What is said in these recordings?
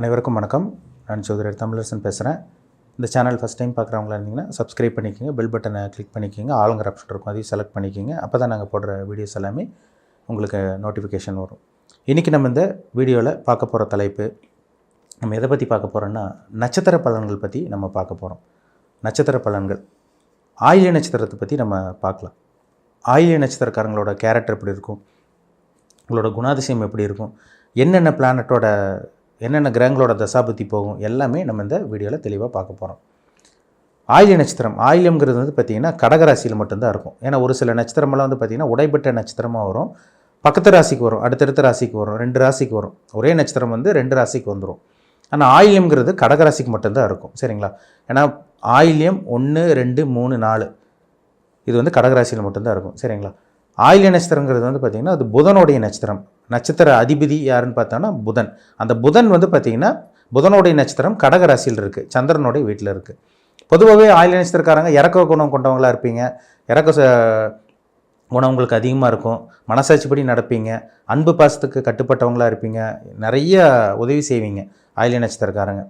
அனைவருக்கும் வணக்கம். நான் சௌதரி தமிழரசன் பேசுகிறேன் இந்த சேனல் ஃபஸ்ட் டைம் பார்க்குறவங்களா இருந்தீங்கன்னா சப்ஸ்கிரைப் பண்ணிக்கோங்க பெல் பட்டனை கிளிக் பண்ணிக்கோங்க ஆளுங்கிற ஆப்ஷன் இருக்கும் அதையும் செலக்ட் பண்ணிக்கோங்க. அப்போ தான் நாங்கள் போடுற வீடியோஸ் எல்லாமே உங்களுக்கு நோட்டிஃபிகேஷன் வரும். இன்றைக்கி நம்ம இந்த வீடியோவில் பார்க்க போகிற தலைப்பு நம்ம எதை பற்றி பார்க்க போகிறோன்னா நட்சத்திர பலன்கள் பற்றி நம்ம பார்க்க போகிறோம் நட்சத்திர பலன்கள். ஆயில்ய நட்சத்திரத்தை பற்றி நம்ம பார்க்கலாம். ஆயில்ய நட்சத்திரக்காரங்களோட கேரக்டர் எப்படி இருக்கும்? உங்களோட குணாதிசயம் எப்படி இருக்கும்? என்னென்ன பிளானட்டோட என்னென்ன கிரகங்களோட தசாபத்தி போகும் எல்லாமே நம்ம இந்த வீடியோவில் தெளிவாக பார்க்க போகிறோம் ஆயிலி நட்சத்திரம் ஆயிலம்ங்கிறது வந்து பார்த்திங்கன்னா கடகராசியில் மட்டும்தான் இருக்கும். ஏன்னா ஒரு சில நட்சத்திரமெல்லாம் வந்து பார்த்திங்கன்னா உடைபெற்ற நட்சத்திரமாக வரும். பக்கத்து ராசிக்கு வரும் அடுத்தடுத்த ராசிக்கு வரும் ரெண்டு ராசிக்கு வரும். ஒரே நட்சத்திரம் வந்து ரெண்டு ராசிக்கு வந்துடும் ஆனால் ஆயில்யம்ங்கிறது கடகராசிக்கு மட்டும்தான் இருக்கும். சரிங்களா? ஏன்னா ஆயில்யம் ஒன்று ரெண்டு மூணு நாலு. இது வந்து கடகராசியில் மட்டும்தான் இருக்கும். சரிங்களா? ஆயில்ய நட்சத்திரங்கிறது வந்து பார்த்திங்கன்னா அது புதனுடைய நட்சத்திரம். நட்சத்திர அதிபதி யாருன்னு பார்த்தோன்னா புதன். அந்த புதன் வந்து பார்த்திங்கன்னா புதனுடைய நட்சத்திரம் கடகராசியில் இருக்குது சந்திரனுடைய வீட்டில் இருக்குது பொதுவாகவே ஆயில்ய நட்சத்திரக்காரங்க இறக்க குணம் கொண்டவங்களா இருப்பீங்க. இறக்க ச- குணம் உங்களுக்கு அதிகமாக இருக்கும். மனசாட்சிப்படி நடப்பீங்க. அன்பு பாசத்துக்கு கட்டுப்பட்டவங்களா இருப்பீங்க. நிறைய உதவி செய்வீங்க ஆயில்ய நட்சத்திரக்காரங்க.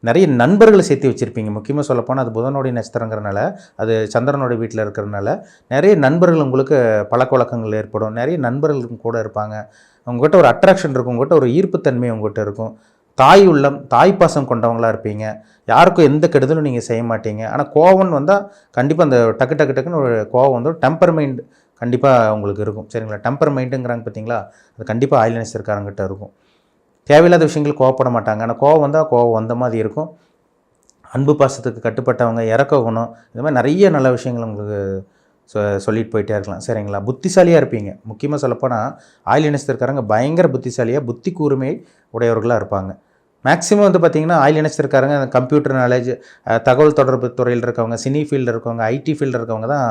நிறைய நண்பர்களை சேர்த்து வச்சுருப்பீங்க. முக்கியமாக சொல்லப்போனால் அது புதனுடைய நட்சத்திரங்கிறனால அது சந்திரனுடைய வீட்டில் இருக்கிறனால நிறைய நண்பர்கள் உங்களுக்கு பழக்க வழக்கங்கள் ஏற்படும். நிறைய நண்பர்கள் கூட இருப்பாங்க. உங்கள்கிட்ட ஒரு அட்ராக்ஷன் இருக்கும் உங்கள்கிட்ட ஒரு ஈர்ப்புத்தன்மை உங்கள்கிட்ட இருக்கும். தாய் உள்ளம் தாய் பாசம் கொண்டவங்களா இருப்பீங்க. யாருக்கும் எந்த கெடுதலும் நீங்கள் செய்ய மாட்டீங்க. ஆனால் கோவம்னு வந்தால் கண்டிப்பாக அந்த டக்கு டக்கு டக்குன்னு ஒரு கோவம் வந்து டெம்பர் மைண்ட் கண்டிப்பாக உங்களுக்கு இருக்கும். சரிங்களா? டெம்பர் மைண்டுங்கிறாங்க பார்த்தீங்களா அது கண்டிப்பாக ஆயில் இருக்காரங்கிட்ட இருக்கும். தேவையில்லாத விஷயங்கள் கோவப்பட மாட்டாங்க. ஆனால் கோவம் வந்தால் கோவம் வந்த மாதிரி இருக்கும். அன்பு பாசத்துக்கு கட்டுப்பட்டவங்க இறக்க குணம் இந்த மாதிரி நிறைய நல்ல விஷயங்கள் உங்களுக்கு சொ சொல்லிட்டு போயிட்டே இருக்கலாம். சரிங்களா? புத்திசாலியாக இருப்பீங்க. முக்கியமாக சொல்லப்போனால் ஆயில் இனஸ்தர்காரங்க பயங்கர புத்திசாலியாக புத்தி கூர்மை உடையவர்களாக இருப்பாங்க. மேக்ஸிமம் வந்து பார்த்திங்கன்னா ஆயில் இனஸ்தர்காரங்க கம்ப்யூட்டர் நாலேஜ் தகவல் தொடர்பு துறையில் இருக்கவங்க சினி ஃபீல்டில் இருக்கவங்க ஐடி ஃபீல்டில் இருக்கவங்க தான்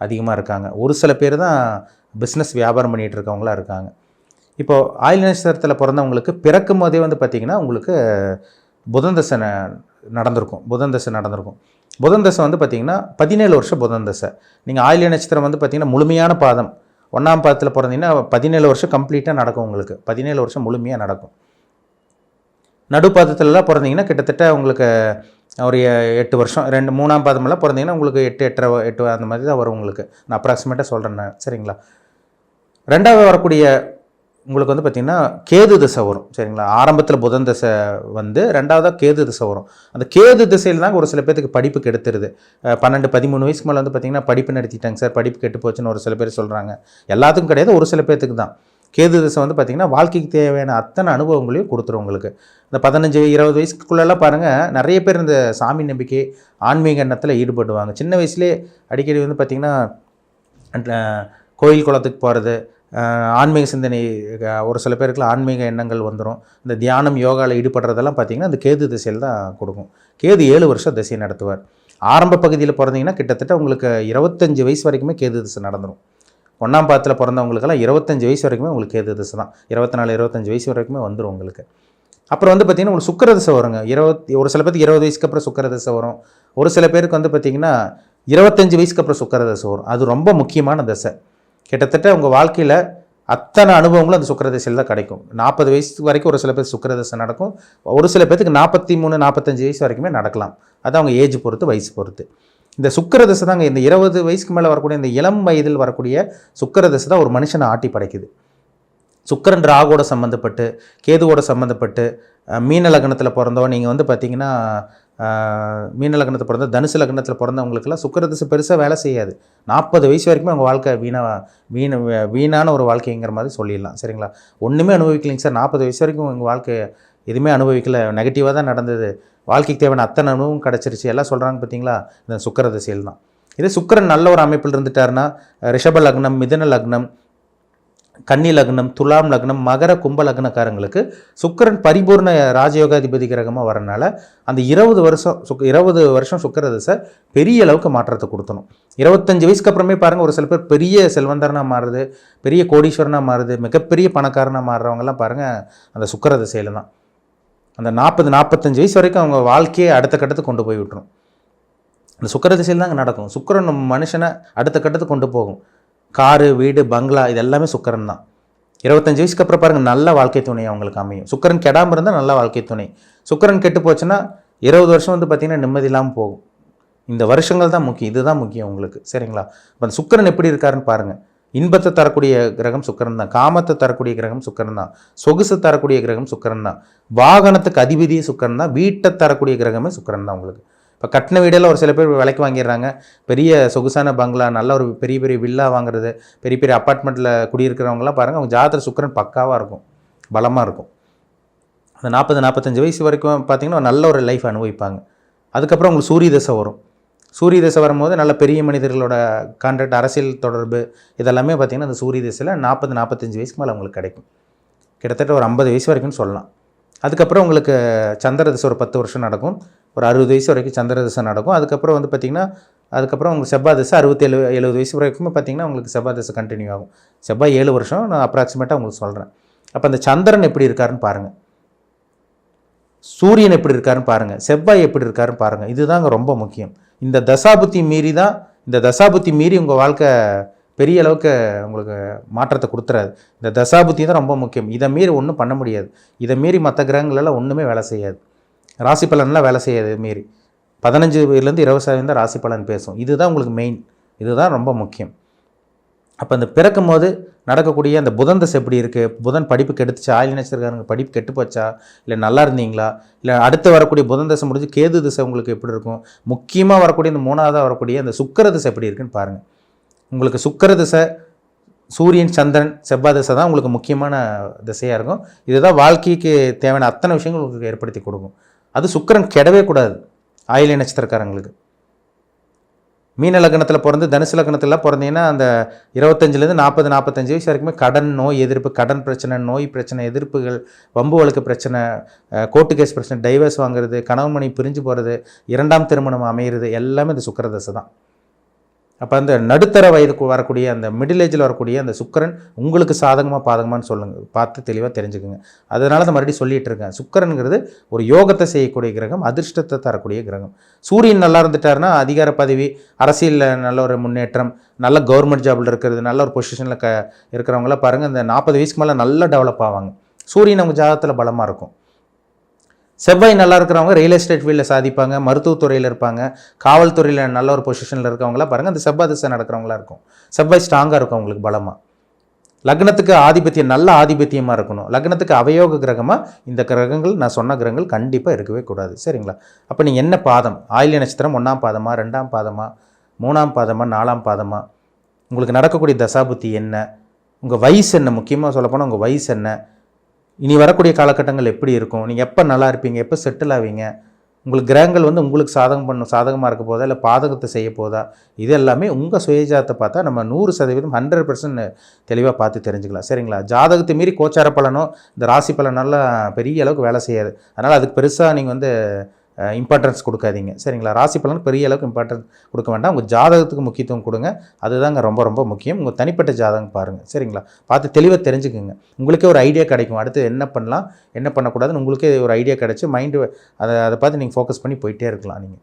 அதிகமாக இருக்காங்க. ஒரு சில பேர் தான் பிஸ்னஸ் வியாபாரம் பண்ணிகிட்டு இருக்கவங்களா இருக்காங்க. இப்போது ஆயில் நட்சத்திரத்தில் பிறந்தவங்களுக்கு பிறக்கும் போதே வந்து பார்த்திங்கன்னா உங்களுக்கு புதன் தசை நடந்திருக்கும் புதன் தசை நடந்திருக்கும். புதன் தசை வந்து பார்த்திங்கன்னா பதினேழு வருஷம் புதன் தசை. நீங்கள் ஆயில்ய நட்சத்திரம் வந்து பார்த்திங்கன்னா முழுமையான பாதம். ஒன்றாம் பாதத்தில் பிறந்தீங்கன்னா பதினேழு வருஷம் கம்ப்ளீட்டாக நடக்கும் உங்களுக்கு. பதினேழு வருஷம் முழுமையாக நடக்கும். நடுப்பாதத்துலலாம் பிறந்தீங்கன்னா கிட்டத்தட்ட உங்களுக்கு ஒரு எட்டு வருஷம் ரெண்டு மூணாம் பாதமெல்லாம் பிறந்தீங்கன்னா உங்களுக்கு எட்டு எட்டரை எட்டு அந்த மாதிரி தான் வரும் உங்களுக்கு. நான் அப்ராக்சிமேட்டாக சொல்கிறேன் சரிங்களா? ரெண்டாவது வரக்கூடிய உங்களுக்கு வந்து பார்த்திங்கன்னா கேது திசை வரும். சரிங்களா? ஆரம்பத்தில் புதன் திசை வந்து ரெண்டாவதாக கேது திசை வரும். அந்த கேது திசையில் தான் ஒரு சில பேத்துக்கு படிப்பு கெடுத்துருது. பன்னெண்டு பதிமூணு வயசுக்கு மேலே வந்து பார்த்திங்கன்னா படிப்பு நடத்திட்டாங்க சார். படிப்பு கெட்டு போச்சுன்னு ஒரு சில பேர் சொல்கிறாங்க எல்லாத்துக்கும் கிடையாது ஒரு சில பேத்துக்கு தான். கேது திசை வந்து பார்த்திங்கன்னா வாழ்க்கைக்கு தேவையான அத்தனை அனுபவங்களையும் கொடுத்துரும் உங்களுக்கு. இந்த பதினஞ்சு இருபது வயசுக்குள்ளெல்லாம் பாருங்கள் நிறைய பேர் இந்த சாமி நம்பிக்கை ஆன்மீக எண்ணத்தில் ஈடுபடுவாங்க. சின்ன வயசுலேயே அடிக்கடி வந்து பார்த்திங்கன்னா கோயில் குளத்துக்கு போகிறது ஆன்மீக சிந்தனை ஒரு சில பேருக்குலாம் ஆன்மீக எண்ணங்கள் வந்துடும் இந்த தியானம் யோகாவில் ஈடுபடுறதெல்லாம் பார்த்திங்கன்னா அந்த கேது திசையில் தான் கொடுக்கும். கேது ஏழு வருஷம் திசையை நடத்துவார். ஆரம்ப பகுதியில் பிறந்தீங்கன்னா கிட்டத்தட்ட உங்களுக்கு இருபத்தஞ்சு வயசு வரைக்குமே கேது திசை நடந்துடும் ஒன்றாம் பாதத்தில் பிறந்தவங்களுக்கெல்லாம் இருபத்தஞ்சு வயசு வரைக்குமே உங்களுக்கு கேது திசை தான். இருபத்தி நாலு இருபத்தஞ்சு வயசு வரைக்குமே வந்துடும் உங்களுக்கு. அப்புறம் வந்து பார்த்திங்கன்னா உங்களுக்கு சுக்கர திசை வருங்க. இருபத்தி ஒரு சில பேருக்கு இருபது வயசுக்கு அப்புறம் சுக்கர திசை வரும். ஒரு சில பேருக்கு வந்து பார்த்திங்கன்னா இருபத்தஞ்சு வயசுக்கு அப்புறம் சுக்கர திசை வரும். அது ரொம்ப முக்கியமான திசை. கிட்டத்தட்ட உங்கள் வாழ்க்கையில் அத்தனை அனுபவங்களும் அந்த சுக்கிர திசையில் தான் கிடைக்கும். நாற்பது வயசு வரைக்கும் ஒரு சில பேர் சுக்கிர திசை நடக்கும். ஒரு சில பேத்துக்கு நாற்பத்தி மூணு நாற்பத்தஞ்சு வயசு வரைக்குமே நடக்கலாம். அது அவங்க ஏஜ் பொறுத்து வயசு பொறுத்து. இந்த சுக்கிர திசை தாங்க இந்த இருபது வயசுக்கு மேலே வரக்கூடிய இந்த இளம் வயதில் வரக்கூடிய சுக்கிர திசை தான் ஒரு மனுஷனை ஆட்டி படைக்குது. சுக்கிரன் ராகோட சம்மந்தப்பட்டு கேதுவோட சம்மந்தப்பட்டு மீன லக்னத்தில் பிறந்தவன் நீங்கள் வந்து பார்த்தீங்கன்னா மீன லக்னத்தில் பிறந்த தனுசு லக்னத்தில் பிறந்தவங்களுக்கெல்லாம் சுக்கிர பெருசாக வேலை செய்யாது. நாற்பது வயசு வரைக்குமே அவங்க வாழ்க்கை வீணா வீண வீணான ஒரு வாழ்க்கைங்கிற மாதிரி சொல்லிடலாம். சரிங்களா? ஒன்றுமே அனுபவிக்கலைங்க சார். நாற்பது வயசு வரைக்கும் எங்கள் வாழ்க்கை எதுவுமே அனுபவிக்கல. நெகட்டிவாக தான் நடந்தது. வாழ்க்கைக்கு தேவையான அத்தனை அனுபவம் கிடச்சிருச்சு. எல்லாம் சொல்கிறாங்க பார்த்தீங்களா இந்த சுக்கிர திசையில் தான் இதே சுக்கிரன் நல்ல ஒரு அமைப்பில் இருந்துட்டாருன்னா ரிஷப லக்னம் மிதன லக்னம் கன்னி லக்னம் துலாம் லக்னம் மகர கும்ப லக்னக்காரங்களுக்கு சுக்கிரன் பரிபூர்ண ராஜயோகாதிபதி கிரகமாக வரனால அந்த இருபது வருஷம் சுக் இருபது வருஷம் சுக்கர திசை பெரிய அளவுக்கு மாற்றத்தை கொடுத்தணும் இருபத்தஞ்சு வயசுக்கு அப்புறமே பாருங்கள் ஒரு சில பேர் பெரிய செல்வந்தரனாக மாறுது பெரிய கோடீஸ்வரனாக மாறுது மிகப்பெரிய பணக்காரனாக மாறுறவங்கலாம் பாருங்கள் அந்த சுக்கர திசையில் தான். அந்த நாற்பது நாற்பத்தஞ்சு வயசு வரைக்கும் அவங்க வாழ்க்கையை அடுத்த கட்டத்துக்கு கொண்டு போய் விட்டுரும். இந்த சுக்கர திசையில் தாங்க நடக்கும். சுக்கிரன் மனுஷனை அடுத்த கட்டத்துக்கு கொண்டு போகும். காரு வீடு பங்களா இது எல்லாமே சுக்கரன் தான். இருபத்தஞ்சு வயசுக்கு அப்புறம் பாருங்கள் நல்ல வாழ்க்கை துணை அவங்களுக்கு அமையும். சுக்கரன் கெடாமல் இருந்தால் நல்ல வாழ்க்கை துணை. சுக்கரன் கெட்டு போச்சுன்னா இருபது வருஷம் வந்து பார்த்திங்கன்னா நிம்மதி இல்லாமல் போகும். இந்த வருஷங்கள் தான் முக்கியம். இதுதான் முக்கியம் உங்களுக்கு. சரிங்களா? இப்போ அந்த சுக்கரன் எப்படி இருக்காருன்னு பாருங்கள் இன்பத்தை தரக்கூடிய கிரகம் சுக்கரன் தான். காமத்தை தரக்கூடிய கிரகம் சுக்கரன் தான். சொகுசு தரக்கூடிய கிரகம் சுக்கரன் தான். வாகனத்துக்கு அதிபதியே சுக்கரன் தான். வீட்டை தரக்கூடிய கிரகமே சுக்கரன் தான் உங்களுக்கு. இப்போ கட்டின வீடெல்லாம் ஒரு சில பேர் விலைக்கு வாங்கிடுறாங்க. பெரிய சொகுசான பங்களா நல்ல ஒரு பெரிய பெரிய வில்லா வாங்குறது பெரிய பெரிய அப்பார்ட்மெண்ட்டில் குடியிருக்கிறவங்கலாம் பாருங்கள் அவங்க ஜாதகத்தில் சுக்கரன் பக்காவாக இருக்கும். பலமாக இருக்கும். அந்த நாற்பது நாற்பத்தஞ்சு வயசு வரைக்கும் பார்த்தீங்கன்னா நல்ல ஒரு லைஃப் அனுபவிப்பாங்க. அதுக்கப்புறம் உங்களுக்கு சூரிய தசை வரும். சூரிய தசை வரும்போது நல்ல பெரிய மனிதர்களோட கான்ட்ராக்ட் அரசியல் தொடர்பு இதெல்லாமே பார்த்திங்கன்னா அந்த சூரிய தசையில் நாற்பது நாற்பத்தஞ்சு வயசுக்கு மேலே உங்களுக்கு கிடைக்கும். கிட்டத்தட்ட ஒரு ஐம்பது வயசு வரைக்கும் சொல்லலாம். அதுக்கப்புறம் உங்களுக்கு சந்திர தசை ஒரு பத்து வருஷம் நடக்கும். ஒரு அறுபது வயசு வரைக்கும் சந்திர தசை நடக்கும். அதுக்கப்புறம் வந்து பார்த்திங்கன்னா அதுக்கப்புறம் உங்களுக்கு செவ்வாய் தசை அறுபத்தேழு எழுபது வயசு வரைக்கும் பார்த்திங்கன்னா உங்களுக்கு செவ்வாய் தசை கண்டினியூ ஆகும். செவ்வாய் ஏழு வருஷம் நான் அப்ராக்சிமேட்டாக உங்களுக்கு சொல்கிறேன் அப்போ அந்த சந்திரன் எப்படி இருக்காருன்னு பாருங்கள் சூரியன் எப்படி இருக்காருன்னு பாருங்கள் செவ்வாய் எப்படி இருக்காருன்னு பாருங்கள் இதுதாங்க ரொம்ப முக்கியம். இந்த தசாபுத்தி மீறி தான் இந்த தசாபுத்தி மீறி உங்கள் வாழ்க்கை பெரிய அளவுக்கு உங்களுக்கு மாற்றத்தை கொடுத்துறாது. இந்த தசாபுத்தி தான் ரொம்ப முக்கியம். இதை மீறி ஒன்றும் பண்ண முடியாது. இதை மீறி மற்ற கிரகங்களெல்லாம் ஒன்றுமே வேலை செய்யாது. ராசி பலன்லாம் வேலை செய்யாது மாரி பதினஞ்சு பதினஞ்சுலேருந்து இருபது சதவீதம் தான் ராசி பலன் பேசும். இதுதான் உங்களுக்கு மெயின் இதுதான் ரொம்ப முக்கியம். அப்போ அந்த பிறக்கும் போது நடக்கக்கூடிய அந்த புதன் தசை எப்படி இருக்குது புதன் படிப்பு கெடுத்துச்சா? ஆயில் நினைச்சிருக்காருங்க படிப்பு கெட்டு போச்சா? இல்லை நல்லா இருந்தீங்களா? இல்லை அடுத்து வரக்கூடிய புதன் தசை முடிஞ்சு கேது திசை உங்களுக்கு எப்படி இருக்கும்? முக்கியமாக வரக்கூடிய இந்த மூணாவதாக வரக்கூடிய அந்த சுக்கர திசை எப்படி இருக்குன்னு பாருங்கள் உங்களுக்கு சுக்கர திசை சூரியன் சந்திரன் செவ்வாய் திசை தான் உங்களுக்கு முக்கியமான திசையாக இருக்கும். இதுதான் வாழ்க்கைக்கு தேவையான அத்தனை விஷயங்கள் உங்களுக்கு ஏற்படுத்தி கொடுக்கும். அது சுக்கரன் கெடவே கூடாது. ஆயிலை நட்சத்திரக்காரங்களுக்கு. மீன லக்னத்தில் பிறந்து தனுசு லக்னத்தில் பிறந்தீங்கன்னா அந்த இருபத்தஞ்சிலேருந்து நாற்பது நாற்பத்தஞ்சு வயசு வரைக்குமே கடன் நோய் எதிர்ப்பு கடன் பிரச்சனை நோய் பிரச்சனை எதிர்ப்புகள் வம்பு வழக்கு பிரச்சனை கோர்ட்டு கேஸ் பிரச்சனை டைவர்ஸ் வாங்குறது கணவன் மணி பிரிஞ்சு போகிறது இரண்டாம் திருமணம் அமையிறது எல்லாமே இந்த சுக்கரதசை தான். அப்போ அந்த நடுத்தர வயதுக்கு வரக்கூடிய அந்த மிடில் ஏஜில் வரக்கூடிய அந்த சுக்கரன் உங்களுக்கு சாதகமாக பாதகமானு சொல்லுங்கள் பார்த்து தெளிவாக தெரிஞ்சுக்குங்க. அதனால தான் மறுபடியும் சொல்லிகிட்டு இருக்கேன். சுக்கரனுங்கிறது ஒரு யோகத்தை செய்யக்கூடிய கிரகம் அதிர்ஷ்டத்தை தரக்கூடிய கிரகம். சூரியன் நல்லா இருந்துட்டாருன்னா அதிகார பதவி அரசியலில் நல்ல ஒரு முன்னேற்றம் நல்ல கவர்மெண்ட் ஜாபில் இருக்கிறது நல்ல ஒரு பொசிஷனில் க இருக்கிறவங்களாம் பாருங்கள் இந்த நாற்பது வயசுக்கு மேலே நல்லா டெவலப் ஆவாங்க. சூரியன் அவங்க ஜாதகத்தில் பலமாக இருக்கும். செவ்வாய் நல்லா இருக்கிறவங்க ரியல் எஸ்டேட் ஃபீல்டில் சாதிப்பாங்க மருத்துவத்துறையில் இருப்பாங்க காவல்துறையில் நல்ல ஒரு பொசிஷனில் இருக்கவங்களாம் பாருங்கள் அந்த செவ்வாய் திசை நடக்கிறவங்களா இருக்கும். செவ்வாய் ஸ்ட்ராங்காக இருக்கும் அவங்களுக்கு பலமாக லக்னத்துக்கு ஆதிபத்தியம் நல்ல ஆதிபத்தியமாக இருக்கணும். லக்னத்துக்கு அவயோக கிரகமாக இந்த கிரகங்கள் நான் சொன்ன கிரகங்கள் கண்டிப்பாக இருக்கவே கூடாது. சரிங்களா? அப்போ நீங்கள் என்ன பாதம்? ஆயில்ய நட்சத்திரம் ஒன்றாம் பாதமாக ரெண்டாம் பாதமாக மூணாம் பாதமாக நாலாம் பாதமாக உங்களுக்கு நடக்கக்கூடிய தசாபுத்தி என்ன? உங்கள் வயசு என்ன? முக்கியமாக சொல்லப்போனால் உங்கள் வயசு என்ன? இனி வரக்கூடிய காலகட்டங்கள் எப்படி இருக்கும்? நீங்கள் எப்போ நல்லா இருப்பீங்க? எப்போ செட்டில் ஆவீங்க? உங்களுக்கு கிரகங்கள் வந்து உங்களுக்கு சாதகம் பண்ணும் சாதகமாக இருக்க போதா? இல்லை பாதகத்தை செய்ய போதா? இது எல்லாமே உங்கள் சுயஜாதத்தை பார்த்தா நம்ம நூறு சதவீதம் ஹண்ட்ரட் பர்சன்ட் தெளிவாக பார்த்து தெரிஞ்சுக்கலாம். சரிங்களா? ஜாதகத்தை மீறி கோச்சார பலனோ இந்த ராசி பலனெல்லாம் பெரிய அளவுக்கு வேலை செய்யாது. அதனால் அதுக்கு பெருசாக நீங்கள் வந்து இம்பார்ட்டன்ஸ் கொடுக்காதீங்க. சரிங்களா? ராசி பலன் பெரிய அளவுக்கு இம்பார்ட்டன்ஸ் கொடுக்க வேண்டாம். உங்கள் ஜாதகத்துக்கு முக்கியத்துவம் கொடுங்க. அதுதாங்க ரொம்ப ரொம்ப முக்கியம். உங்கள் தனிப்பட்ட ஜாதகம் பாருங்கள் சரிங்களா? பார்த்து தெளிவாக தெரிஞ்சுக்குங்க. உங்களுக்கே ஒரு ஐடியா கிடைக்கும். அடுத்து என்ன பண்ணலாம்? என்ன பண்ணக்கூடாதுன்னு உங்களுக்கே ஒரு ஐடியா கிடச்சி மைண்டு அதை அதை பார்த்து நீங்கள் ஃபோக்கஸ் பண்ணி போயிட்டே இருக்கலாம் நீங்கள்